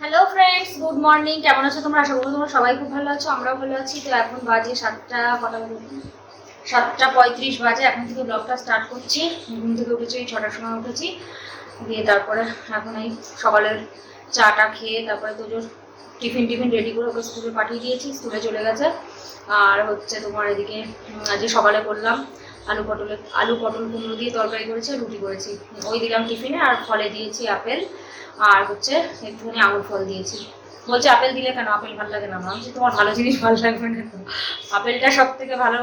Hello friends good morning কেমন আছো তোমরা? আশা করি তোমরা সবাই খুব ভালো আছো। আমরাও ভালো আছি। তো এখন বাজে সাতটা কটা সাতটা পঁয়ত্রিশ বাজে। এখন থেকে ব্লগটা স্টার্ট করছি। ঘুম থেকে উঠেছি এই ছটার সময় উঠেছি। দিয়ে তারপরে এখন এই সকালের চাটা খেয়ে তারপরে তোজোর টিফিন টিফিন রেডি করে ওকে স্কুলে পাঠিয়ে দিয়েছি। স্কুলে চলে গেছে। আর হচ্ছে তোমার এদিকে আজকে সকালে করলাম আলু পটলে, আলু পটল কুমড়ো দিয়ে তরকারি করেছি রুটি করেছি। ওই দিলাম টিফিনে, আর ফলে দিয়েছি আপেল, আর হচ্ছে একটুখানি আঙুর ফল দিয়েছি। বলছে, আপেল দিলে কেন? আপেল ভালো লাগে না? আমি তোমার ভালো জিনিস ভালো লাগবে না তো। আপেলটা সব থেকে ভালো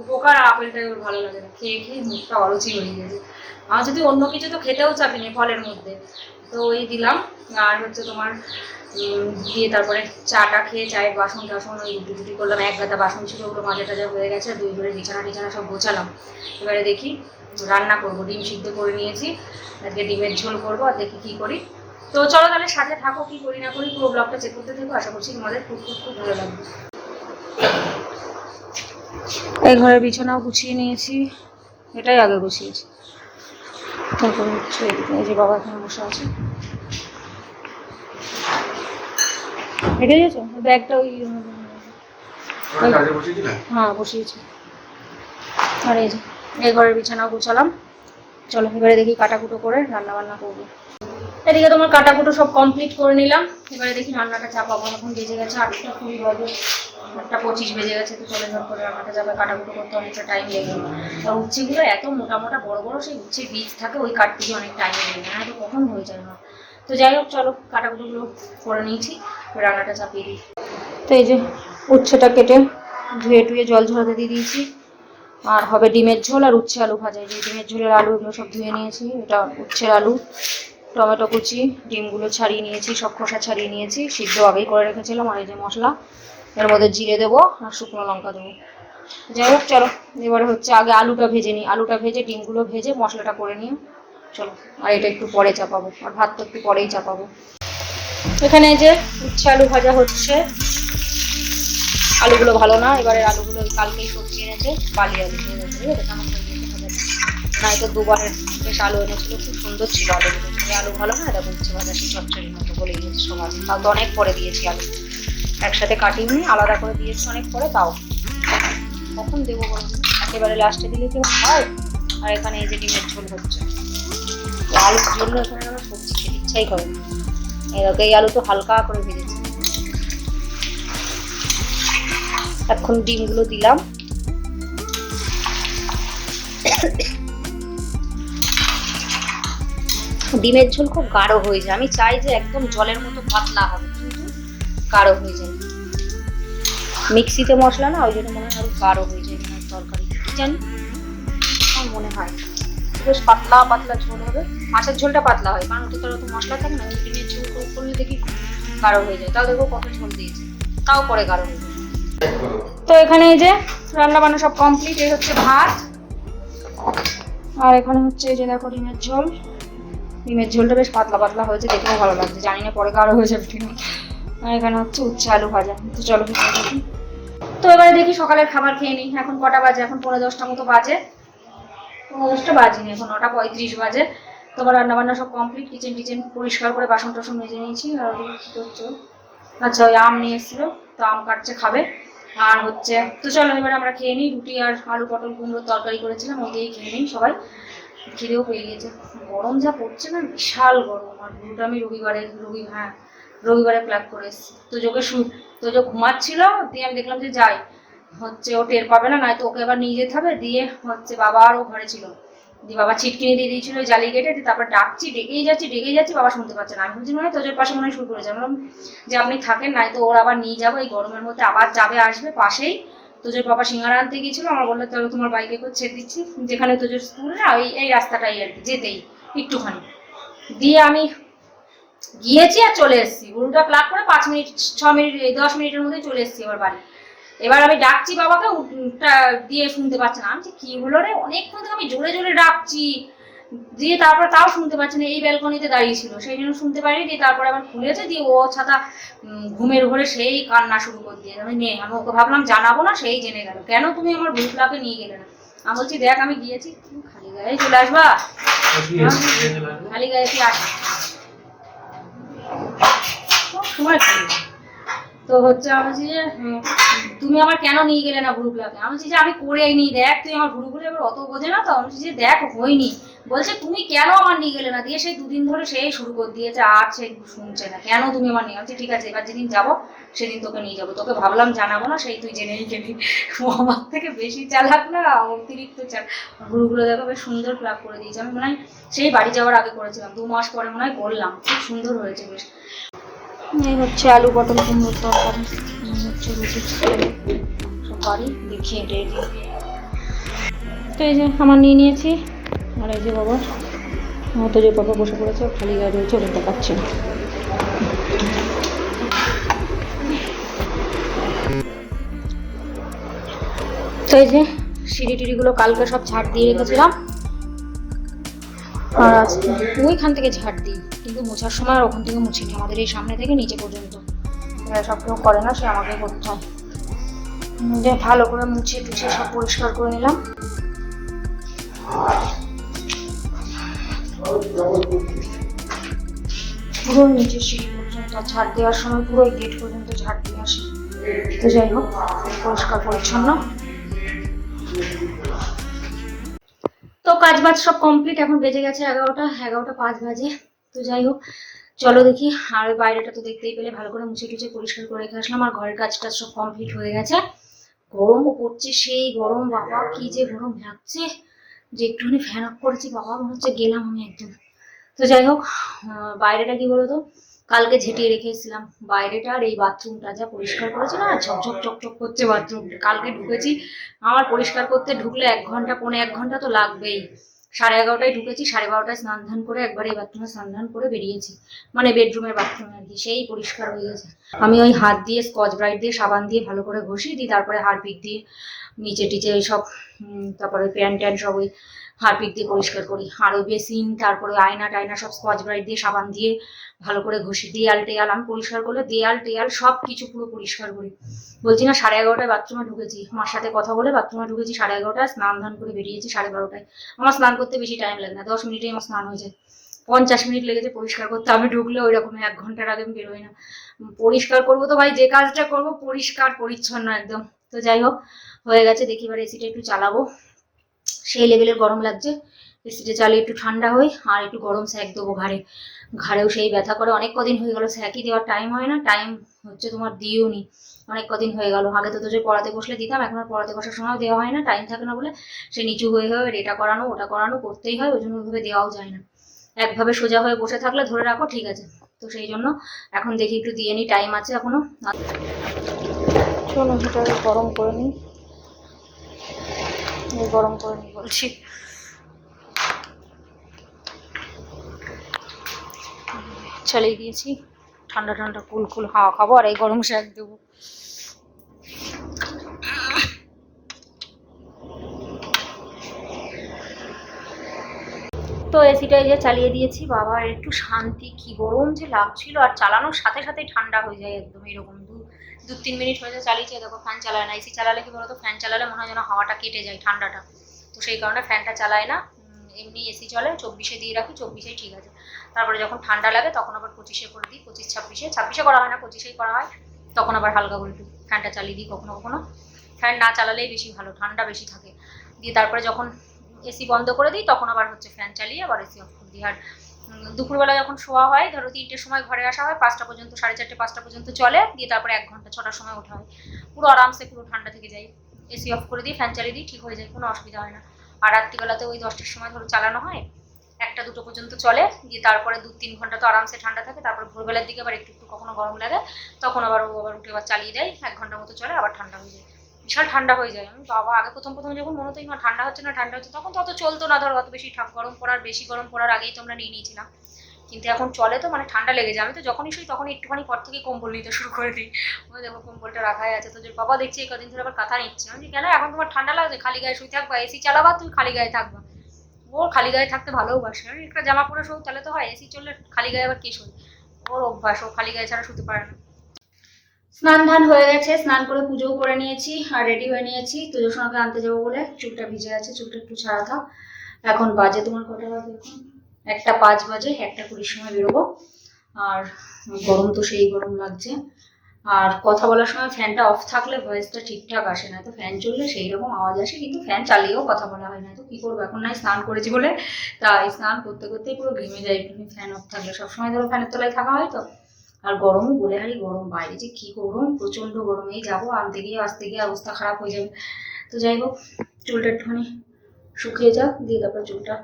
উপকার, আর আপেলটা ওর ভালো লাগে না। খেয়ে খেয়ে মুখটা অরুচি হয়ে গেছে। আমার যদি অন্য কিছু তো খেতেও চাপিনি ফলের মধ্যে। তো ওই দিলাম, আর হচ্ছে তোমার দিয়ে তারপরে চাটা খেয়ে চায়ের বাসন টাসন ওই টুটি করলাম। এক গাদা বাসন ছিল, ওগুলো মাজা টাজা হয়ে গেছে, দুই ধরে বিছানা টিছানা সব গোছালাম। এবারে দেখি রান্না করব, ডিম সিদ্ধ করে নিয়েছি। আজকে ডিমের ঝোল করব আর দেখি কী করি। তো চলো তাহলে সাথে থাকো, কি করি না করি, পুরো ব্লগটা চেক করতে থাকো। আশা করছি তোমাদের খুব খুব খুব ভালো লাগবে। এই ঘরের বিছানাও গুছিয়ে নিয়েছি। এটাই আগে গুছিয়েছি। তারপরে হচ্ছে এই যে বাবা এখানে বসে আছে। রেখে দিয়েছ ব্যাগটা ওই হ্যাঁ বসিয়েছি। আর এই যে এই ঘরের বিছানাও গুছালাম। চলো এবারে দেখি কাটাকুটো করে রান্না বান্না করব। এদিকে তোমার কাটাকুটো সব কমপ্লিট করে নিলাম। এবারে দেখি রান্নাটা চাপাবো। এখন বেজে গেছে আটটা কুড়ি বাজে। আটটা পঁচিশ বেজে গেছে তো চলে ঝট করে রান্নাটা যাবে কাটাকুটো করতে অনেকটা টাইম লেগে আর উচ্ছেগুলো এত মোটা মোটা বড় বড় সেই উচ্ছে বীজ থাকে ওই কাটতে গিয়ে অনেক টাইম লেগে না তো কখন হয়ে যায় না তো যাই হোক, চলো, কাটাকুটোগুলো করে নিয়েছি, রান্নাটা চাপিয়ে দিই। তো এই যে উচ্ছেটা কেটে ধুয়ে টুয়ে জল ঝরাতে দিয়ে দিয়েছি। আর হবে ডিমের ঝোল আর উচ্ছে আলু ভাজা। যে ডিমের ঝোলের আলু এগুলো সব ধুয়ে নিয়েছি। এটা উচ্ছের আলু, টমেটো কুচি, ডিমগুলো ছাড়িয়ে নিয়েছি, সব খোসা ছাড়িয়ে নিয়েছি। সিদ্ধ আগেই করে রেখেছিলাম। আর এই যে মশলা, এর মধ্যে জিরে দেবো আর শুকনো লঙ্কা দেবো। যাই হোক, চলো, এবারে হচ্ছে আগে আলুটা ভেজে নিই। আলুটা ভেজে ডিমগুলো ভেজে মশলাটা করে নিয়ে চলো, আর এটা একটু পরে চাপাবো, আর ভাত তো একটু পরেই চাপাবো। এখানে যে উচ্ছে আলু ভাজা হচ্ছে। আলুগুলো ভালো না, এবারে আলুগুলো কালকেই সবজি এনেছে, বালি আলু ভাজাটা। নাই দুবারের বেশ আলু এনেছিল, খুব সুন্দর ছিল আলুগুলো। আলু ভালো না, এটা উচ্ছে ভাজা সেই চচ্চড়ির মতো বলে গিয়েছে সব আলু তাও তো অনেক পরে দিয়েছি আলু। একসাথে কাটিনি, আলাদা করে দিয়েছি অনেক পরে, তাও। কখন দেবো? একেবারে লাস্টে দিলে কেউ হয়? আর এখানে এই যে ডিমের ঝোল হচ্ছে। আলুর জন্য এখানে আমার সবজি খেতে ইচ্ছাই করে না। দেখো, এই আলু তো হালকা করে ভেজেছি। এখন ডিমগুলো দিলাম। ডিমের ঝোল খুব গাঢ় হয়ে যায়। আমি চাই যে একদম জলের মতো পাতলা হবে গাঢ় হয়ে যায়। মিক্সিতে মশলা না ওই জন্য মনে হয় আরও গাঢ় হয়ে যায় তরকারি। জানি আমার মনে হয়। বেশ পাতলা পাতলা ঝোল হবে। মাছের ঝোলটা পাতলা হয়, কারণ ওটা তো মশলা থাকে না ডিমের ঝোল করলে দেখি গাঢ় হয়ে যায়। তাও দেখো কত ঝোল দিয়েছে, তাও পরে গাঢ় হয়ে যায়। তো এখানে এই যে রান্না বান্না সব কমপ্লিট এই হচ্ছে ভাত। আর এখানে হচ্ছে এই যে দেখো ডিমের ঝোল। ডিমের ঝোলটা বেশ পাতলা পাতলা হয়েছে, দেখেও ভালো লাগছে। জানি না পরে গাঢ় হয়ে যাবে আর এখানে হচ্ছে উচ্ছে আলু ভাজা। তো চলো তো এবারে দেখি সকালের খাবার খেয়ে নিই। এখন কটা বাজে? এখন পনেরো দশটা মতো বাজে। দশটা বাজিনি, এখন নটা পঁয়ত্রিশ বাজে। তোমার রান্না বান্না সব কমপ্লিট কিচেন টিচেন পরিষ্কার করে বাসন টাসন মেজে নিয়েছি, আর করছ? আচ্ছা ওই আম নিয়ে এসেছিল, তো আম কাটছে, খাবে। আর হচ্ছে, তো চলো এবার আমরা খেয়ে নিই, রুটি আর আলু, পটল, কুমড়োর তরকারি করেছিলাম, ওই দিয়েই খেয়ে নিই সবাই। খিদেও পেয়ে গেছে। গরম যা পড়ছে না, বিশাল গরম, আর দুটো আমি রবিবারে, রবি হ্যাঁ রবিবারে প্ল্যাক করে এসেছি। তো যোগে শু, তো যে ঘুমাচ্ছিল, দিয়ে আমি দেখলাম যে যাই। হচ্ছে ও টের পাবে না, নয়তো ওকে এবার নিয়ে যেতে হবে। দিয়ে হচ্ছে বাবা আর ও ঘরে ছিল। দিয়ে বাবা ছিটকিনি দিয়ে দিয়েছিল জালি গেটে, দিয়ে তারপর ডাকছি, ডেকেই যাচ্ছি ডেকেই যাচ্ছি, বাবা শুনতে পাচ্ছে না। আমি বলছি, মনে তোজোর পাশে মনে হয় শুরু করেছে। আমি বললাম, যে আপনি থাকেন নাই তো ওর আবার নিয়ে যাব, এই গরমের মধ্যে আবার যাবে, আসবে পাশেই। তোজোর বাবা সিঙ্গারা আনতে গিয়েছিল, আমার বলল, তাহলে তোমার বাইকে করে ছেড়ে দিচ্ছি, যেখানে তোজোর স্কুল না, ওই, এই রাস্তাটাই আর কি, যেতেই একটুখানি। দিয়ে আমি গিয়েছি আর চলে এসেছি। গরুটা প্লাগ করে পাঁচ মিনিট, ছ মিনিট, দশ মিনিটের মধ্যে চলে এসেছি আমার বাড়ি। এবার আমি ডাকছি বাবাকে দিয়ে শুনতে পাচ্ছে না। আমি কি হলো রে? অনেকক্ষণ থেকে আমি জোরে জোরে ডাকছি। দিয়ে তারপর তাও শুনতে পাচ্ছি না এই ব্যালকনিতে দাঁড়িয়ে ছিল। সেই জন্য শুনতে পারিনি। দিয়ে তারপরে আবার খুলেছে দিয়ে ও ছাতা ঘুমের ঘরে সেই কান্না শুরু করে দিয়ে আমি নে আমি ওকে ভাবলাম জানাব না সেই জেনে গেল। কেন তুমি আমার ভুতলাকে নিয়ে গেলে না? আমি বলছি দেখ আমি গিয়েছি তুমি খালি গায়ে চলে আসবা? খালি গায়ে কি আস সময়। তো হচ্ছে আমি বলছি যে তুমি আমার কেন নিয়ে গেলে না ভুরুগুলাকে আমি বলছি যে, আমি করে নি, দেখ, তুই আমার ভুরুগুলো এবার অত বোঝে না তো? আমি বলছি যে, দেখ, হয়নি। বলছে, তুমি কেন আমার নিয়ে গেলে না? দিয়ে সেই দুদিন ধরে সেই শুরু করে দিয়েছে, আর সে শুনছে না। কেন তুমি আমার নিয়ে বলছি, ঠিক আছে, এবার যেদিন যাব, সেদিন তোকে নিয়ে যাব। তোকে ভাবলাম জানাব না, সেই তুই জেনেই গেলি। ও আমার থেকে বেশি চালাক না, অতিরিক্ত চাল ভুরুগুলো দেখো, বেশ সুন্দর ক্লাব করে দিয়েছে। আমি মনে হয় সেই বাড়ি যাওয়ার আগে করেছিলাম। দু মাস পরে মনে হয় করলাম খুব সুন্দর হয়েছে বেশ। এই হচ্ছে আলু পটল কুমড়োর তরকারি হচ্ছে রুটি সব বাড়ি দেখিয়ে রেডি তো এই যে আমার নিয়ে নিয়েছি, আর এই যে বাবা, মতো যে বাবা বসে পড়েছে খালি গায়ে রয়েছে ওটা দেখাচ্ছে। তো এই যে সিঁড়ি টিড়িগুলো কালকে সব ঝাড় দিয়ে রেখেছিলাম। আর আজকে ওইখান থেকে ঝাড় দিই। মোছার সময় আর ওখান থেকে মুছিনি আমাদের এই সামনে থেকে নিচে পর্যন্ত। সব কেউ করে না, সে আমাকে করতে হয়। ভালো করে মুছে টুছিয়ে সব পরিষ্কার করে নিলাম। পুরো নিচে সিঁড়ি পর্যন্ত ঝাড় দেওয়ার সময় পুরো গেট পর্যন্ত ঝাড় দিয়ে আসি। তো যাই হোক, পরিষ্কার পরিচ্ছন্ন। তো কাজ বাজ সব কমপ্লিট এখন বেজে গেছে এগারোটা এগারোটা পাঁচ বাজে। তো যাই হোক, চলো দেখি। আর ওই বাইরেটা তো দেখতেই পেলে, ভালো করে মুছে টুছে পরিষ্কার করে রেখে আসলাম। আর ঘরের কাজটা সব কমপ্লিট হয়ে গেছে। গরমও পড়ছে সেই গরম, বাবা, কি যে গরম লাগছে। যে একটুখানি ফ্যান অফ করেছি, বাবা, মনে হচ্ছে গেলাম আমি একদম। তো যাই হোক বাইরেটা কি বলতো? কালকে ঝেঁটিয়ে রেখে এসেছিলাম। বাইরেটা আর এই বাথরুমটা যা পরিষ্কার করেছে না, ঝকঝক চকচক করছে বাথরুমটা। কালকে ঢুকেছি, আমার পরিষ্কার করতে ঢুকলে এক ঘণ্টা, পৌনে এক ঘণ্টা তো লাগবেই। সাড়ে এগারোটায় ঢুকেছি, সাড়ে বারোটায় স্নান ধান করে একবার এই বাথরুমে স্নান ধান করে বেরিয়েছি। মানে বেডরুমের বাথরুমে আর কি, সেই পরিষ্কার হয়ে গেছে। আমি ওই হাত দিয়ে স্কচ ব্রাইট দিয়ে, সাবান দিয়ে ভালো করে ঘষিয়ে দিই, তারপরে হারপিক দিয়ে নিচে টিচে ওই সব তারপরে প্যান্ট ট্যান্ট সব ওই হারপিক দিয়ে পরিষ্কার করি। আর ওই বেসিন, তারপরে আয়না টায়না সব স্কচ ব্রাইট দিয়ে, সাবান দিয়ে, ভালো করে ঘষি দেয়াল টেয়াল আমি পরিষ্কার করলে দেয়াল টেয়াল সব কিছু পুরো পরিষ্কার করি। বলছি না, সাড়ে এগারোটায় বাথরুমে ঢুকেছি। আমার সাথে কথা বলে বাথরুমে ঢুকেছি, সাড়ে এগারোটায় স্নান ধান করে বেরিয়েছি সাড়ে বারোটায়। আমার স্নান করতে বেশি টাইম লাগে না, দশ মিনিটেই আমার স্নান হয়ে যায়। পঞ্চাশ মিনিট লেগেছে পরিষ্কার করতে, আমি ঢুকলে ওই রকম এক ঘণ্টার আগে আমি বেরোই না। পরিষ্কার করব তো ভাই, যে কাজটা করব পরিষ্কার, পরিচ্ছন্ন একদম। তো যাই হোক, হয়ে গেছে, দেখি এবার এসিটা একটু চালাবো। সেই লেভেলের গরম লাগছে। এসিটা চালিয়ে একটু ঠান্ডা হই আর একটু গরম স্যাক দেবো ঘাড়ে। ঘাড়েও সেই ব্যথা করে। অনেক কদিন হয়ে গেল স্যাকই দেওয়ার টাইম হয় না। টাইম হচ্ছে তোমার দিও নি অনেক কদিন হয়ে গেল। আগে তো তোদের পড়াতে বসলে দিতাম, এখন আর পড়াতে বসার সময় দেওয়া হয় না। টাইম থাকে না বলে সে নিচু হয়ে হয়ে এটা করানো, ওটা করানো করতেই হয়, ওই জন্য ওইভাবে দেওয়াও যায় না। একভাবে সোজা হয়ে বসে থাকলে ধরে রাখো, ঠিক আছে। তো সেই জন্য এখন দেখি একটু দিয়ে নিই টাইম আছে এখনও। চলো গরম করে নিই এই গরম করে নিই বলছি। চালিয়ে দিয়েছি ঠান্ডা ঠান্ডা কুল কুল হাওয়া খাব আর এই গরম শাক দেবো। তো এসিটা এই যে চালিয়ে দিয়েছি। বাবা একটু শান্তি, কি গরম যে লাগছিল। আর চালানোর সাথে সাথেই ঠান্ডা হয়ে যায় একদম, এরকম দু তিন মিনিট হয়ে যায় চালিয়েছে, দেখো ফ্যান চালায় না এসি চালালে কি বলতো ফ্যান চালালে মনে হয় যেন হাওয়াটা কেটে যায় ঠান্ডাটা। তো সেই কারণে ফ্যানটা চালায় না এমনি এসি চলে, চব্বিশে দিয়ে রাখি, চব্বিশেই ঠিক আছে। তারপরে যখন ঠান্ডা লাগে তখন আবার পঁচিশে করে দিই, পঁচিশ, ছাব্বিশে। ছাব্বিশে করা হয় না, পঁচিশেই করা হয়, তখন আবার হালকা করে একটু ফ্যানটা চালিয়ে দিই কখনো কখনো। ফ্যান না চালালেই বেশি ভালো, ঠান্ডা বেশি থাকে। দিয়ে তারপরে যখন এসি বন্ধ করে দিই, তখন আবার হচ্ছে ফ্যান চালিয়ে আবার এসি অফ করে দিই। আর দুপুরবেলা যখন শোয়া হয়, ধরো তিনটের সময় ঘরে আসা হয়, পাঁচটা পর্যন্ত, সাড়ে চারটে, পাঁচটা পর্যন্ত চলে, দিয়ে তারপরে এক ঘণ্টা, ছটার সময় ওঠা হয়। পুরো আরামসে, পুরো ঠান্ডা থেকে যায়। এসি অফ করে দিই, ফ্যান চালিয়ে দিই, ঠিক হয়ে যায়, কোনো অসুবিধা হয় না। আর রাত্রিবেলাতে ওই দশটার সময় ধরো চালানো হয়, একটা, দুটো পর্যন্ত চলে, দিয়ে তারপরে দু, তিন ঘণ্টা তো আরামসে ঠান্ডা থাকে, তারপর ভোরবেলার দিকে আবার একটু একটু কখনো গরম লাগে, তখন আবার ও আবার উঠে আবার চালিয়ে দেয়, এক ঘণ্টার মতো চলে, আবার ঠান্ডা হয়ে যায়। বিশাল ঠান্ডা হয়ে যায়। আমি বাবা, আগে প্রথম প্রথম যখন মনে হতো না ঠান্ডা হচ্ছে না, ঠান্ডা হচ্ছে তখন তো অত চলতো না, ধরো অত বেশি গরম পড়ার, বেশি গরম পড়ার আগেই তো আমরা নিয়ে নিয়েছিলাম। কিন্তু এখন চলে তো মানে ঠান্ডা লেগে যায়। আমি তো যখনই শুই তখন একটুখানি পর থেকে কম্বল নিতে শুরু করে দিই। ওই দেখো কম্বলটা রাখাই আছে। তো যে বাবা দেখছি এই কদিন ধরে আবার কাঁথা নিচ্ছে। আমি কেন? এখন তোমার ঠান্ডা লাগছে? খালি গায়ে শুই থাকবা? এসি চালাবা? তুমি খালি গায়ে থাকবা? ওর খালি গায়ে থাকতে ভালোবাসে। আমি একটা জামা পরে শোক তাহলে তো হয় এসি চললে খালি গায়ে আবার কে শোয়? ওর অভ্যাস, ও খালি গায়ে ছাড়া শুতে পারে না। স্নান ধান হয়ে গেছে, স্নান করে পুজোও করে নিয়েছি, আর রেডি হয়ে নিয়েছি। তোদের সঙ্গে আনতে যাব বলে চুলটা ভিজে আছে, চুলটা একটু ছাড়া থাক। এখন বাজে তোমার কটা বাজে এখন? একটা পাঁচ বাজে, একটা কুড়ির সময় বেরোবো। আর গরম তো সেই গরম লাগছে। আর কথা বলার সময় ফ্যানটা অফ থাকলে ভয়েসটা ঠিকঠাক আসে না। তো ফ্যান চললে সেই রকম আওয়াজ আসে, কিন্তু ফ্যান চালিয়েও কথা বলা হয় না। তো কি করব? এখন নাই স্নান করেছি বলে। তাই স্নান করতে করতেই পুরো ঘেমে যায়। ফ্যান অফ থাকলে সবসময় ধরো ফ্যানের তলায় থাকা হয় তো। আর গরমও বলে হারি, গরম বাইরে যে কি গরম প্রচণ্ড গরম। যাব, আনতে গিয়ে আসতে গিয়ে অবস্থা খারাপ হয়ে যাবে। তো যাই হোক, চুলটা একটুখানি শুকিয়ে যাক, দিয়ে তারপর চুলটা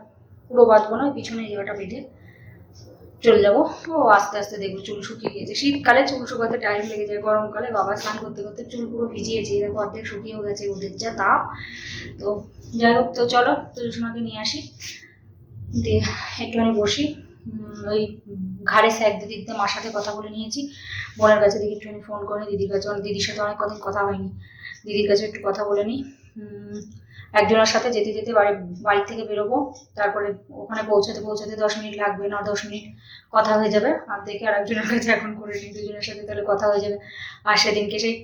পুরো বাঁধবো না, পিছনে জায়গাটা বেঁধে চলে যাব। ও, আস্তে আস্তে দেখব চুল শুকিয়ে গিয়েছে। শীতকালে চুল শুকাতে টাইম লেগে যায়, গরমকালে বাবা স্নান করতে করতে চুল পুরো ভিজিয়েছে। দেখো অর্ধেক শুকিয়েও গেছে, ওদের যা তাপ। তো যাই হোক, তো চলো তুলসীমাকে নিয়ে আসি। দিয়ে একটুখানি বসি। ওই ঘাড়ে স্যার দিতে মার সাথে কথা বলে নিয়েছি। বোনের কাছে দেখি একটুখানি ফোন করে দিদির কাছে অনেক দিদির সাথে অনেক কদিন কথা হয়নি। দিদির কাছে একটু কথা বলে নিই একজনের সাথে যেতে যেতে বাড়ি বাড়ি থেকে বেরোবো, তারপরে ওখানে পৌঁছাতে পৌঁছাতে দশ মিনিট লাগবে, না দশ মিনিট কথা হয়ে যাবে। আর দেখে আর একজনের কাছে এখন করে নিই দুজনের সাথে তাহলে কথা হয়ে যাবে। আর সেদিনকে সেই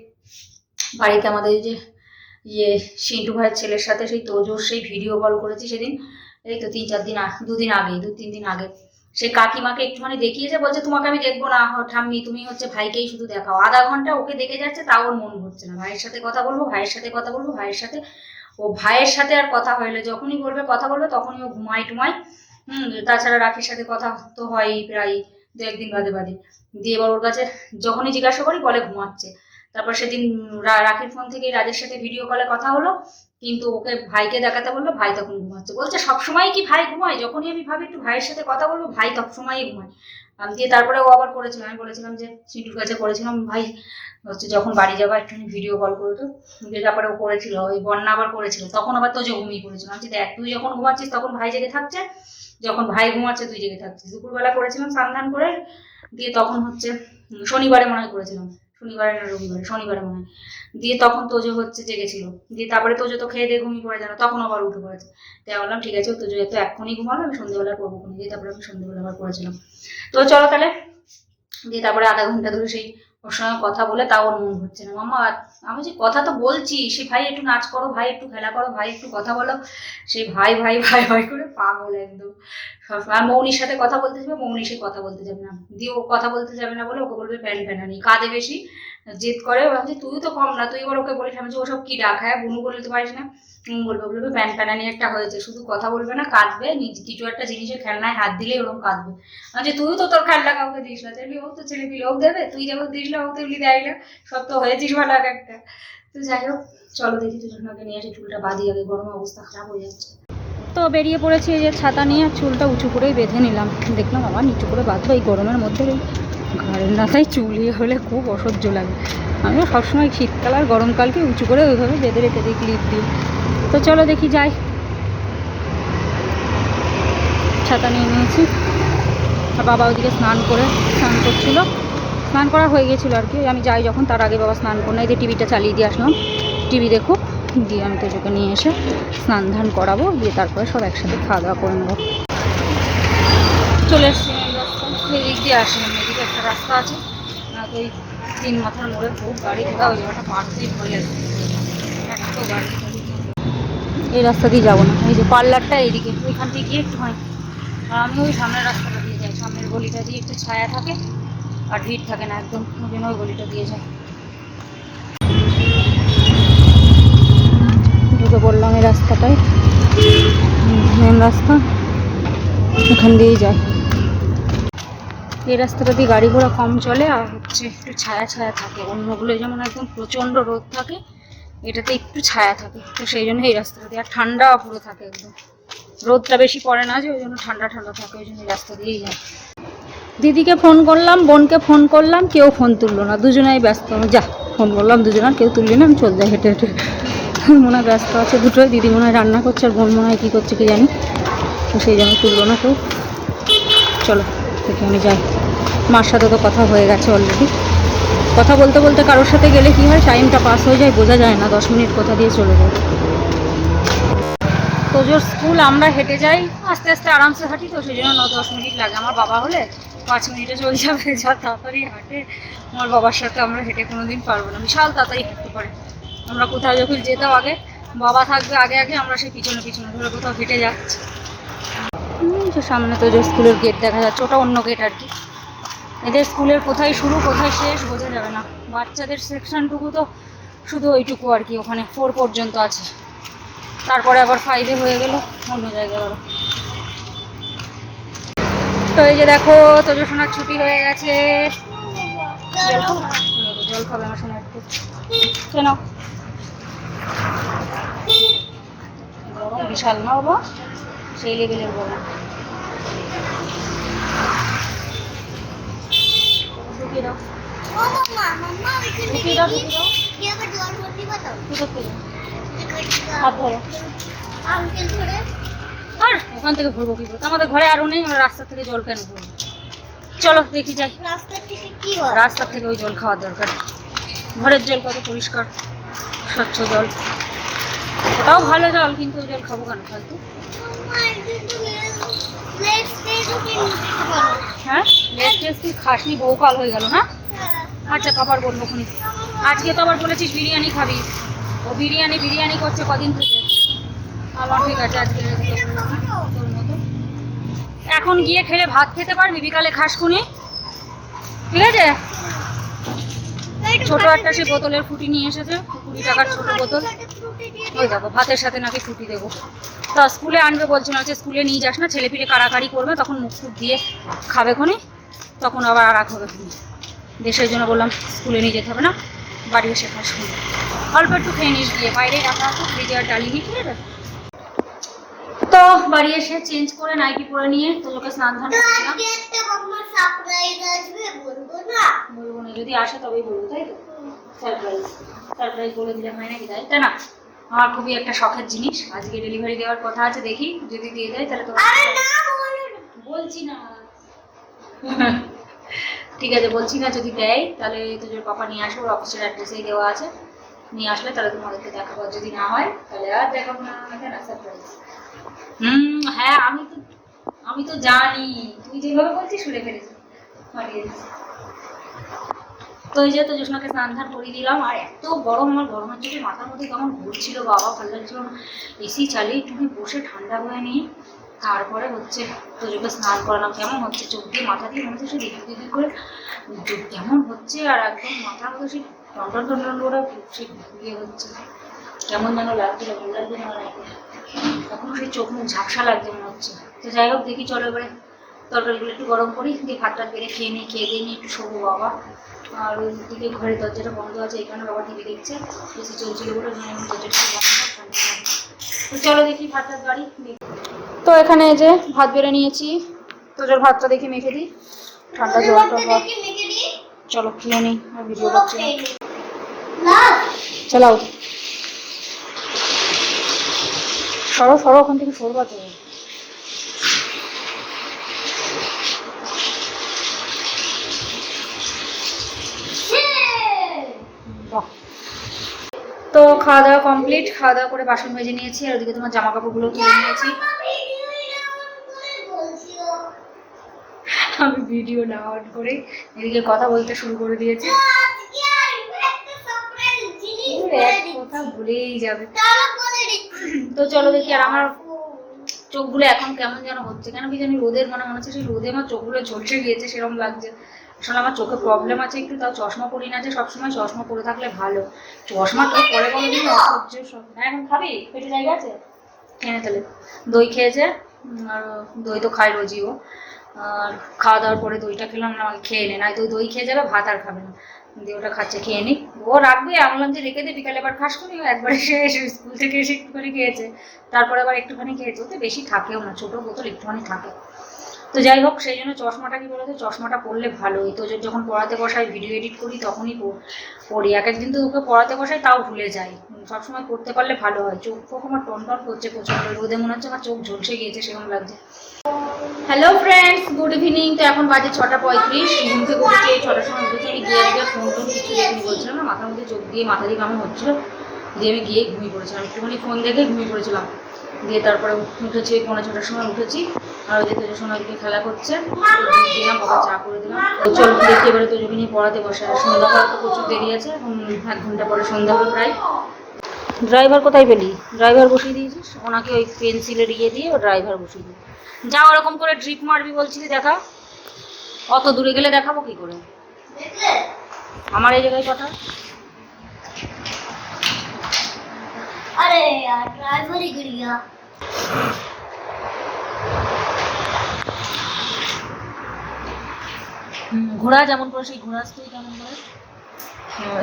বাড়িতে আমাদের যে ইয়ে সিন্টু ভাইয়ের ছেলের সাথে সেই তোজোর সেই ভিডিও কল করেছি সেদিন। এই তো তিন চার দিন দুদিন আগে দু তিন দিন আগে। সে কাকিমাকে একটুখানি দেখিয়েছে, বলছে, তোমাকে আমি দেখব না ঠাম্মি, তুমি হচ্ছে ভাইকেই শুধু দেখাও। আধা ঘণ্টা ওকে দেখে যাচ্ছে, তাও ওর মন ভরছে না। ভাইয়ের সাথে কথা বলব, ভাইয়ের সাথে কথা বলব, ভাইয়ের সাথে, ও ভাইয়ের সাথে আর কথা হইলে যখনই বলবে, কথা বলবে, তখনই ও ঘুমাই টুমাই হুম, তাছাড়া রাখির সাথে কথা তো হয়ই প্রায় দু একদিন বাদে বাদে। দিয়ে এবার ওর কাছে যখনই জিজ্ঞাসা করি, বলে ঘুমাচ্ছে। তারপর সেদিন রাখির ফোন থেকে রাজের সাথে ভিডিও কলে কথা হলো। কিন্তু ওকে ভাইকে দেখাতে বলল, ভাই তখন ঘুমাচ্ছে। বলছে সবসময় কি ভাই ঘুমায়? যখনই আমি ভাবি একটু ভাইয়ের সাথে কথা বলব, ভাই সবসময়ই ঘুমায়। আমি দিয়ে তারপরে ও আবার করেছিল, আমি বলেছিলাম যে, সিন্টুর কাছে করেছিলাম, ভাই হচ্ছে যখন বাড়ি যাবা, একটুখানি ভিডিও কল করে তো দিয়ে তারপরে ও করেছিল, ওই বন্যা আবার করেছিল। তখন আবার তো যে ঘুমিয়ে পড়েছিল যে দেখ, তুই যখন ঘুমাচ্ছিস তখন ভাই জেগে থাকছে। যখন ভাই ঘুমাচ্ছে, তুই জেগে থাকছিস। দুপুরবেলা করেছিলাম স্নান করে। দিয়ে তখন হচ্ছে, শনিবারে মনে হয় করেছিলাম। শনিবারে না রবিবারে, শনিবারে মনে হয়। দিয়ে তখন তোজো হচ্ছে জেগেছিল দিয়ে তারপরে তোজো তো খেয়ে দিয়ে ঘুমিয়ে পড়ে যেন তখন আবার উঠে পড়েছে। তাই বললাম, ঠিক আছে, তোজো এত এখনই ঘুমালো, আমি সন্ধ্যেবেলা করব দিয়ে তারপরে আমি সন্ধ্যেবেলা আবার পড়েছিলাম। তো চলো তাহলে। দিয়ে তারপরে আধা ঘণ্টা ধরে সেই ওর সঙ্গে কথা বলে তাও ওর মন হচ্ছে না। মামা আমি যে কথা তো বলছি, সে ভাই একটু নাচ করো, ভাই একটু খেলা করো, ভাই একটু কথা বলো। সে ভাই ভাই ভাই ভাই করে পাগল একদম। আর মৌনির সাথে কথা বলতে যাবে, মৌনি সে কথা বলতে যাবে না। দিয়ে ও কথা বলতে যাবে না বলে ওকে বলবে প্যান প্যানানি কাঁদে বেশি। জেদ করে ভাবছি তুই তো কম না, তুই এবার ওকে বলিস, আমি যে ওসব কি ডাক হ্যাঁ বুনু বললে তো পারিস না? বলবে বলবে, প্যান প্যানা নিয়ে একটা হয়েছে, শুধু কথা বলবে না, কাঁদবে কিছু একটা জিনিসের খেলনায় হাত দিলে ওরকম কাঁদবে। যে তুই তো তোর খেলনা কাউকে দিস না। তাহলে ও তো ছেলে পিলে ও দেবে? তুই যেমন দিস না, ও তেমনি দেয় না, সব তো হয়েছিস ভালো এক একটা। তো যাই হোক, চলো দেখি দুজনকে নিয়ে আসি চুলটা বাঁধি আগে, গরম অবস্থা খারাপ হয়ে যাচ্ছে। তো বেরিয়ে পড়েছি এই যে ছাতা নিয়ে, চুলটা উঁচু করেই বেঁধে নিলাম। দেখলাম, আবার নিচু করে বাঁধবো, এই গরমের মধ্যে। এই মাথায় চুল ইয়ে হলে খুব অসহ্য লাগে। আমিও সবসময় শীতকাল আর গরমকালকে উঁচু করে ওইভাবে বেঁধে রেখে দিই, ক্লিপ দিই। তো চলো দেখি যাই। ছাতা নিয়ে নিয়েছি। আর বাবা ওইদিকে স্নান করে, স্নান করছিল। স্নান করা হয়ে গেছিল আর কি আমি যাই যখন, তার আগে বাবা স্নান করে নাই দিয়ে টিভিটা চালিয়ে দিয়ে আসলাম। টিভি দেখো দিয়ে আমি তোজোকে নিয়ে এসে স্নান ধান করাবো, দিয়ে তারপরে সব একসাথে খাওয়া দাওয়া করে নেব। চলে এসছি দিয়ে আসলাম। রাস্তা আছে। না তো এই তিন মাথার মোড়ে খুব গাড়ি ঘোড়া ওই জায়গাটা পারতেই ভয় লাগে এত গাড়ি। এই রাস্তা দিয়ে যাব না। এই যে পার্লারটা এইদিকে, ওইখান থেকে গিয়ে একটু হয় আর আমি ওই সামনের রাস্তাটা দিয়ে যাই। সামনের গলিটা দিয়ে একটু ছায়া থাকে, আর ভিড় থাকে না একদম। ওই ওই গলিটা দিয়ে যাই ঢুকে পড়লাম এই রাস্তাটায়। মেন রাস্তা। এখান দিয়েই যায় এই রাস্তাটা দিয়ে গাড়ি ঘোড়া কম চলে, আর হচ্ছে একটু ছায়া ছায়া থাকে। অন্যগুলো যেমন একদম প্রচণ্ড রোদ থাকে, এটাতে একটু ছায়া থাকে। তো সেই জন্য এই রাস্তাটা দিয়ে আর ঠান্ডা পুরো থাকে একদম। রোদটা বেশি পড়ে না যে, ওই জন্য ঠান্ডা ঠান্ডা থাকে, ওই জন্য এই রাস্তা দিয়েই যায়। দিদিকে ফোন করলাম, বোনকে ফোন করলাম, কেউ ফোন তুললো না। দুজনেই ব্যস্ত। যা, ফোন করলাম দুজনের কেউ তুললি না, আমি চল যাই হেঁটে হেঁটে। মনে হয় ব্যস্ত আছে দুটোই। দিদি মনে হয় রান্না করছে, আর বোন মনে হয় কী করছে কি জানি। তো সেই জন্য তুললো না কেউ। চলো। দেখে আমি যাই মার সাথে তো কথা হয়ে গেছে অলরেডি কথা বলতে বলতে কারোর সাথে গেলে কি হয়? টাইমটা পাস হয়ে যায়, বোঝা যায় না। দশ মিনিট কোথা দিয়ে চলে যায়। তোজোর স্কুল আমরা হেঁটে যাই, আস্তে আস্তে আরামসে হাঁটি তো, সেই জন্য ন, দশ মিনিট লাগে। আমার বাবা হলে পাঁচ মিনিটে চলে যাবে, যা তাড়াতাড়ি হাঁটে। আমার বাবার সাথে আমরা হেঁটে কোনোদিন পারব না। বিশাল তাড়াতাড়ি হাঁটতে পারে। আমরা কোথাও যখন যেতাম আগে, বাবা থাকবে আগে আগে, আমরা সেই পিছনে পিছনে ধরে কোথাও হেঁটে যাচ্ছি। যে সামনে তো যে স্কুলের গেট দেখা যাচ্ছে, ওটা অন্য গেট আর কি। এদের স্কুলের কোথায় শুরু, কোথায় শেষ বোঝা যাবে না। বাচ্চাদের সেকশনটুকু তো শুধু ওইটুকু আর কি, ওখানে ফোর পর্যন্ত আছে। তারপরে আবার ফাইভে হয়ে গেল, অন্য জায়গায় আবার। তো এই যে দেখো তোজো সোনার ছুটি হয়ে গেছে। জল খাব? আমার সোনা একটু। কেন বিশাল না বাবা? সেই লেভেলের গরম। ওখান থেকে ভরবো কি আমাদের ঘরে আরও নেই, আমরা রাস্তা থেকে জল কেন ভরবো চলো দেখি যাই। রাস্তা থেকে ওই জল খাওয়ার দরকার। ঘরের জল কত পরিষ্কার, স্বচ্ছ জল। ওটাও ভালো জল, কিন্তু ওই জল খাব কেন, ফালতু মাম্মা একদিন তুমি লেটস স্টে তো কি নিতে পারো হ্যাঁ? তুই খাসনি বহুকাল হয়ে গেল না? আচ্ছা পাপার বলব খুনি আজকে তো আবার বলেছিস বিরিয়ানি খাবি। ও বিরিয়ানি বিরিয়ানি করছে কদিন থেকে? আমার ঠিক আছে আজকে এখন গিয়ে খেলে ভাত খেতে পারবি? বিকালে খাস খুনি? ঠিক আছে? ছোট একটা সে বোতলের ফুটি নিয়ে এসেছে কুড়ি টাকার ছোট বোতল। ওই দেখো ভাতের সাথে নাকি ফুটি দেবো। তা স্কুলে আনবে বলছে না হচ্ছে স্কুলে নিয়ে যাস না ছেলে পিলে কাড়াকাড়ি করবে তখন মুখ টুক দিয়ে খাবে খনি তখন আবার আর হবে খুনি। দেশের জন্য বললাম স্কুলে নিয়ে যেতে হবে না বাড়ি এসে খাস অল্প একটু খেয়ে নিস দিয়ে বাইরে রাখা আছে ফ্রিজে আর ডালিনি ঠিক আছে? তো বাড়ি এসে চেঞ্জ করে নাইটি পরে নিয়ে তোকে স্নান ধান বলব না? যদি আসে তবেই বলব তাই তো? সারপ্রাইজ সারপ্রাইজ বলে দিলে হয় নাকি তাই? তাই না আমার খুবই একটা শখের জিনিস। আজকে ডেলিভারি দেওয়ার কথা আছে দেখি যদি দিয়ে দেয় তাহলে তো আরে না বলছি না। ঠিক আছে বলছি না যদি দেয় তাহলে তোর পাপা নিয়ে আসব অফিসের অ্যাড্রেসেই দেওয়া আছে। নিয়ে আসলে তাহলে তোমাদেরকে দেখাবো যদি না হয় তাহলে আর দেখাবো না সারপ্রাইজ হুম হ্যাঁ আমি তো আমি তো জানি। তুই যেভাবে বলছিস শুনে ফেলেছি। মারিয়ে দিচ্ছি তো এই যে তো জোসনাকে স্নান ধান করিয়ে দিলাম, আর এত গরম, আমার গরমের চোখে মাথার মধ্যে কেমন ঘুরছিল বাবা ভালো লাগছিল এসি চালিয়ে একটুখানি বসে ঠান্ডা হয়ে নিয়ে তারপরে হচ্ছে তোজোকে স্নান করালাম, কেমন হচ্ছে চোখ দিয়ে মাথা দিয়ে মনে হচ্ছে দিক দিক করে কেমন হচ্ছে, আর একদম মাথার মধ্যে সেই টন্টন টন্টন করে সে ইয়ে হচ্ছে। কেমন যেন লাগছিল, ভালো লাগছে না। লাগছে তখন সেই চোখ মুখ ঝাপসা লাগছে মনে হচ্ছে। তো যাই হোক, দেখি চলো এবারে তরকারিগুলো একটু গরম করি দিয়ে ভাত টাত বেড়ে খেয়ে নিই, খেয়ে দিয়ে নিয়ে একটু শোবো বাবা। আর ওই দিকে ঘরের দরজাটা বন্ধ আছে এখানে বাবা টিভি দেখছে। বেশি চলছিল বলে তো চলো দেখি ভাত টাত বাড়ি। তো এখানে যে ভাত বেড়ে নিয়েছি। তোজোর ভাতটা দেখি মেখে দিই। ঠান্ডা জলটা চলো খেয়ে নিই, আর ভিডিও করছি না। সরো সরো, ওখান থেকে সরবা তো। খাওয়া দাওয়া কমপ্লিট খাওয়া দাওয়া করে বাসন মেজে নিয়েছি, আর ওদিকে তোমার জামা কাপড়গুলো তুলে নিয়েছি। আমি ভিডিও না অন করে এদিকে কথা বলতে শুরু করে দিয়েছি। কথা ভুলেই যাবে। তো চলো দেখি আর আমার চোখগুলো এখন কেমন যেন হচ্ছে। কেন কি জানি রোদের মানে মনে হচ্ছে সেই রোদে আমার চোখগুলো ঝলসে গিয়েছে সেরকম লাগছে। আসলে আমার চোখে প্রবলেম আছে একটু, তাও চশমা পরি না যে, সবসময় চশমা পরে থাকলে ভালো। চশমা কে পরে বলে দিন অসহ্য সব। হ্যাঁ এখন খাবি? পেটে জায়গা আছে? কেনে তাহলে। দই খেয়েছে আর দই তো খায় রোজই ও। আর খাওয়া দাওয়ার পরে দইটা খেলাম, না আমাকে খেয়ে নে। না তো দই খেয়ে যাবে, ভাত আর খাবে না। দিয়ে ওটা খাচ্ছে, খেয়ে নিক ও রাখবে আমি বললাম যে রেখে দে, বিকালে আবার খাস করি একবার এসে এসে স্কুল থেকে এসে একটুখানি খেয়েছে। তারপরে আবার একটুখানি খেয়েছে। ওতে বেশি থাকেও না, ছোটো বোতল একটুখানি থাকে। তো যাই হোক, সেই জন্য চশমাটা কি বলতো চশমাটা পরলে ভালোই। তো যখন পড়াতে বসাই ভিডিও এডিট করি, তখনই পড়ি। এক একদিন তো ওকে পড়াতে বসাই, তাও ভুলে যাই। সবসময় পড়তে পারলে ভালো হয়। চোখ ফোক আমার টন টন করছে প্রচণ্ড রোদে মনে হচ্ছে আমার চোখ ঝলসে গিয়েছে, সেরকম লাগছে। হ্যালো ফ্রেন্ডস গুড ইভিনিং তো এখন বাজে ছটা পঁয়ত্রিশ। ঘুম থেকে এই ছটার সময় উঠেছি। আমি গিয়ে আজকে ফোন টোন কিছু দেখিনি বলছিলাম না, মাথার মধ্যে চোখ দিয়ে মাথা দিয়ে কেমন হচ্ছিল। দিয়ে আমি গিয়ে ঘুমিয়ে পড়েছিলাম। একটুখানি ফোন দেখে ঘুমিয়ে পড়েছিলাম। দিয়ে তারপরে উঠেছি পনেরো ছটার সময় উঠেছি। আর ওই তোজো সময় একটু খেলা করছে। দিলাম বাবা চা করে দিলাম। চল দেখি এবারে তোজোকে নিয়ে পড়াতে বসে আর সন্ধ্যাবেলা তো প্রচুর দেরি আছে এক ঘণ্টা পরে সন্ধ্যা হবে প্রায়। ড্রাইভার কোথায় পেলি? ড্রাইভার বসিয়ে দিয়েছিস? ওনাকে ওই পেন্সিলে ইয়ে দিয়ে ও ড্রাইভার বসিয়ে দিই যা ওরকম করে ড্রিপ মারবি বলছিলি দেখা। অত দূরে গেলে দেখাবো কি করে? আমার এই জায়গায় কথা। আরে ড্রাইভারই গড়িয়া ঘোড়া যেমন করে সেই ঘোড়া তুই কেমন করে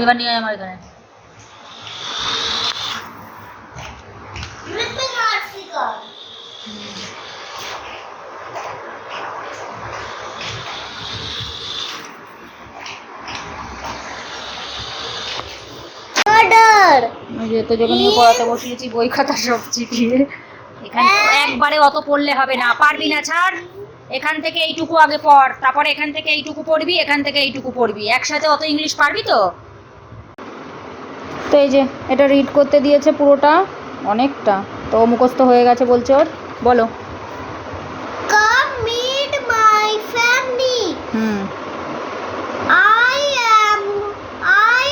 এবার নিয়ে আমার এখানে। যেহেতু যখন পড়াতে বসিয়েছি বই খাতা সব চিটিয়ে এখানে একবারে অত পড়লে হবে না। পারবি না ছাড়। এখান থেকে এইটুকু আগে পড়। তারপরে এখান থেকে এইটুকু পড়বি এখান থেকে এইটুকু পড়বি। একসাথে অত ইংলিশ পারবি তো? তো এই যে এটা রিড করতে দিয়েছে পুরোটা অনেকটা। তো ও মুখস্থ হয়ে গেছে বলছে ওর। বলো। Come meet my family. Hmm. I am I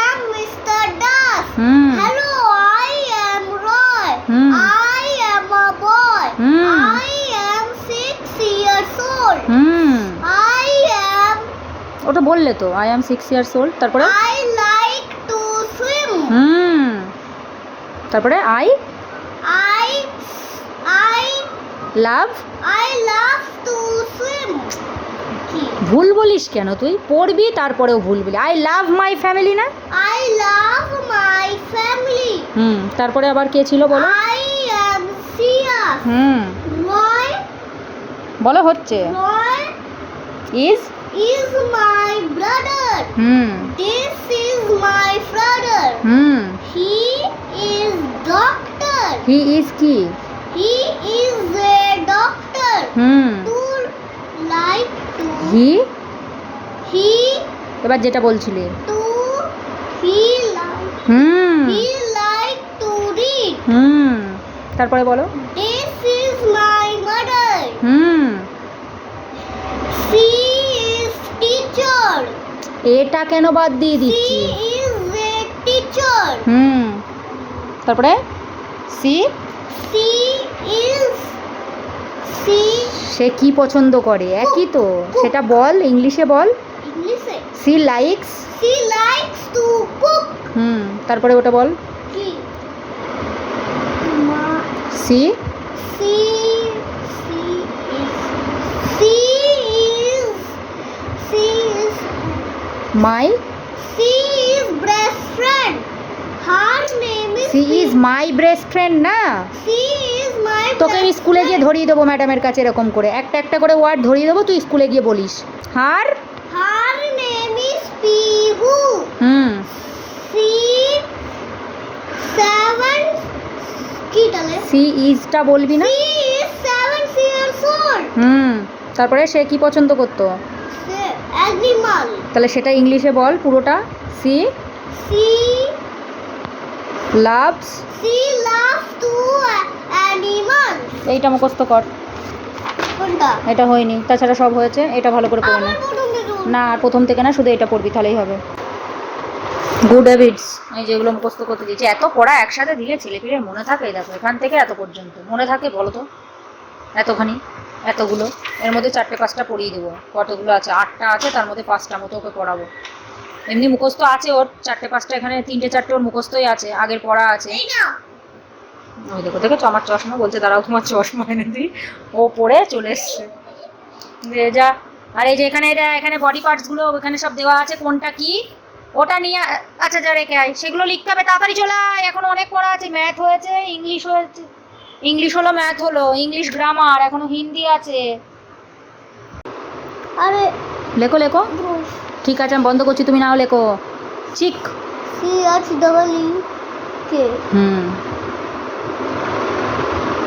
am Mr. Das. Hmm. Hello, I am Roy. Hmm. I am a boy. Hmm. I am six years old. Hmm I am ওটা বললে তো I am six years old তারপরে? I like to swim. হুম তারপরে I I I love love to swim. কি? ভুল বলিস কেন তুই? পড়বি তারপরেও ভুল বলি। আই লাভ মাই ফ্যামিলি না? আই লাভ my ফ্যামিলি হুম তারপরে আবার কে ছিল বলো? I সিরিয়াস হুম। রয় হচ্ছে। Roy is is my brother hmm. This is my father hmm. He is doctor he is কি? হি ইজ এ ডক্টর হুম। লাইক হি হি এবার যেটা বলছিলে। টু হি হুম। হি লাইক টু হুম। তারপরে বলো। হুম। এটা কেন বাদ দিয়ে দিচ্ছি? হুম। তারপরে? সি সে কি পছন্দ করে? একই তো। সেটা বল ইংলিশে বল। ইংলিশে। She likes she likes to cook হুম। তারপরে ওটা বল। She she is she is she is my she is best friend. Her name is she is my best friend না she is my তোকে আমি স্কুলে গিয়ে. ধরিয়ে দেবো ম্যাডামের কাছে এরকম করে একটা একটা করে ওয়ার্ড ধরিয়ে দেবো তুই স্কুলে গিয়ে বলিস হার Her name is Pihu. Hmm She seven কি তাহলে? সি ইজটা বলবি না. হুম তারপরে সে কি পছন্দ করতো? সে animal. তাহলে সেটা ইংলিশে বল পুরোটা। She She loves loves to a- animal. এইটা মুখস্থ কর। কোনটা? এটা হয়নি তাছাড়া সব হয়েছে এটা ভালো করে পড়ে নে। না আর প্রথম থেকে না শুধু এটা পড়বি তাহলেই হবে। গুড হ্যাবিটস আমি যেগুলো মুখস্থ করতে দিয়েছি এত পড়া একসাথে দিলে ছেলেপিলের মনে থাকে দেখো এখান থেকে এত পর্যন্ত। মনে থাকে বলো তো এতখানি এতগুলো। এর মধ্যে চারটে পাঁচটা পড়িয়ে দেবো। কতগুলো আছে? আটটা আছে তার মধ্যে পাঁচটা মতো ওকে পড়াবো। এমনি মুখস্থ আছে ওর চারটে পাঁচটা এখানে তিনটে চারটে ওর মুখস্থই আছে আগের পড়া আছে। এই না ওই দেখো দেখেছ আমার চশমা বলছে দাঁড়াও তোমার চশমা এনে দিই। ও পড়ে চলে এসছে। যা। আর এই যে এখানে এটা এখানে বডি পার্টসগুলো ওখানে সব দেওয়া আছে। কোনটা কি? ওটা নিয়ে আচ্ছা যা রেখে আয়। সেগুলো লিখতে হবে। তাড়াতাড়ি চলে আয়। এখন অনেক পড়া আছে। ম্যাথ হয়েছে ইংলিশ হয়েছে। ইংলিশ হলো ম্যাথ হলো। ইংলিশ গ্রামার এখনও হিন্দি আছে। আরে লেখো লেখো। ঠিক আছে আমি বন্ধ করছি। তুমি নাও লেখো। Cheek C H double E K হুম।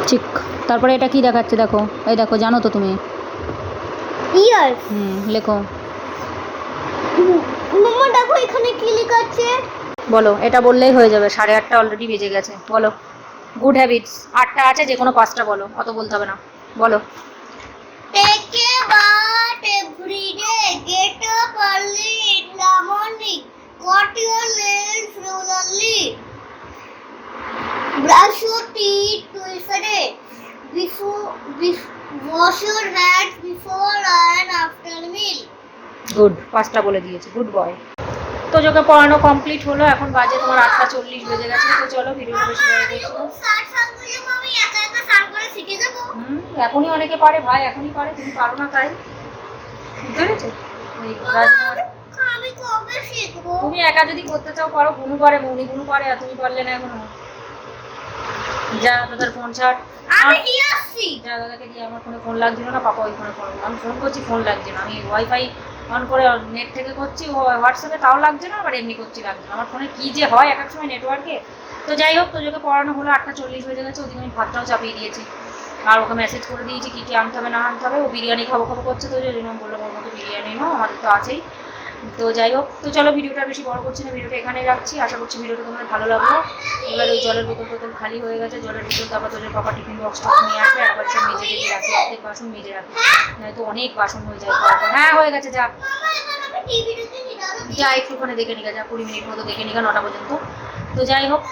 চিক তারপরে এটা কি দেখাচ্ছে? দেখো। এই দেখো জানো তো তুমি। ইয়ার্স হুম লেখো। মামা দেখো এখানে কি লেখা আছে বলো এটা বললেই হয়ে যাবে সাড়ে আটটা অলরেডি বেজে গেছে বলো গুড হ্যাবিটস আটটা আছে যে কোনো পাঁচটা বলো অত বলতে হবে না বলো Take a bath every day. Get up early in the morning. Cut your nails regularly. Brush your teeth twice a day. Before, before, Wash your hands before and after meal. Good পাঁচটা বলে দিয়েছে good boy তো যোগে পড়ানো complete হলো এখন বাজে তোমার আটটা চল্লিশ বেজে গেছে তো চলো ভিডিওটা বেশি এখনই অনেকে পারে ভাই এখনই পারে তুমি পারো না তাই। বুঝতে পেরেছ? তুমি একা যদি করতে চাও পারো গুনু পারে মৌনি গুনু পারে আর তুমি পারলে না এখনও। যা দাদার ফোন ছাড়। আমি দিয়ে আসছি। যা দাদাকে দিয়ে আমার ফোনে ফোন লাগছিল না পাপা ওই ফোনে ফোন আমি ফোন করছি ফোন লাগছে না। আমি ওয়াইফাই অন করে নেট থেকে করছি হোয়াটসঅ্যাপে তাও লাগছে না, আবার এমনি করছি লাগছে না। আমার ফোনে কী যে হয় এক এক সময় নেটওয়ার্কে তো যাই হোক, তোজোকে পড়ানো হলো, আটটা চল্লিশ বেজে গেছে, ওদিকে আমি ভাতটাও চাপিয়ে দিয়েছি। আর ওকে মেসেজ করে দিয়েছি, কী কী আনতে হবে, না আনতে হবে, ও বিরিয়ানি খাব খাব করছে তো ওই জন্য বলল ওর মতো বিরিয়ানি নো আমাদের তো আছেই। তো যাই হোক, তো চলো ভিডিওটা বেশি বড় করছি না, ভিডিওটা এখানেই রাখছি। আশা করছি ভিডিওটা তোমার ভালো লাগল। এবার ওই জলের বোতল টোতল খালি হয়ে গেছে, জলের বোতল, তারপর তোদের পাপা টিফিন বক্স টক্স নিয়ে আসবে একবার সব মেজে টেজে রাখি, অর্ধেক বাসন মেজে রাখি, নয়তো অনেক বাসন হয়ে যায় হ্যাঁ হয়ে গেছে, যা। যা, একটুখানে দেখে নিগা যা কুড়ি মিনিট মতো দেখে নিগা নটা পর্যন্ত। তো যাই হোক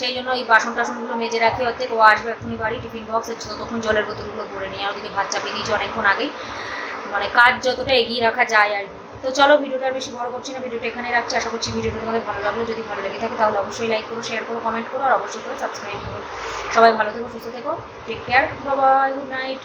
সেই জন্য এই বাসন টাসনগুলো মেজে রাখি অর্ধেক। ও আসবে এখনই বাড়ি টিফিন বক্স তখন জলের বোতলগুলো ভরে নিয়ে, আর ওদিকে ভাত চাপিয়ে দিয়েছি অনেকক্ষণ আগেই। মানে কাজ যতটা এগিয়ে রাখা যায় আর কি। তো চলো ভিডিওটা আর বেশি বড় করছি না, ভিডিওটা এখানে রাখছি। আশা করছি ভিডিওটা তোমাদের ভালো লাগল। যদি ভালো লেগে থাকে তাহলে অবশ্যই লাইক করো শেয়ার করো কমেন্ট করো, আর অবশ্যই করে সাবস্ক্রাইব করো। সবাই ভালো থেকো, সুস্থ থেকো। টেক কেয়ার বাবা গুড নাইট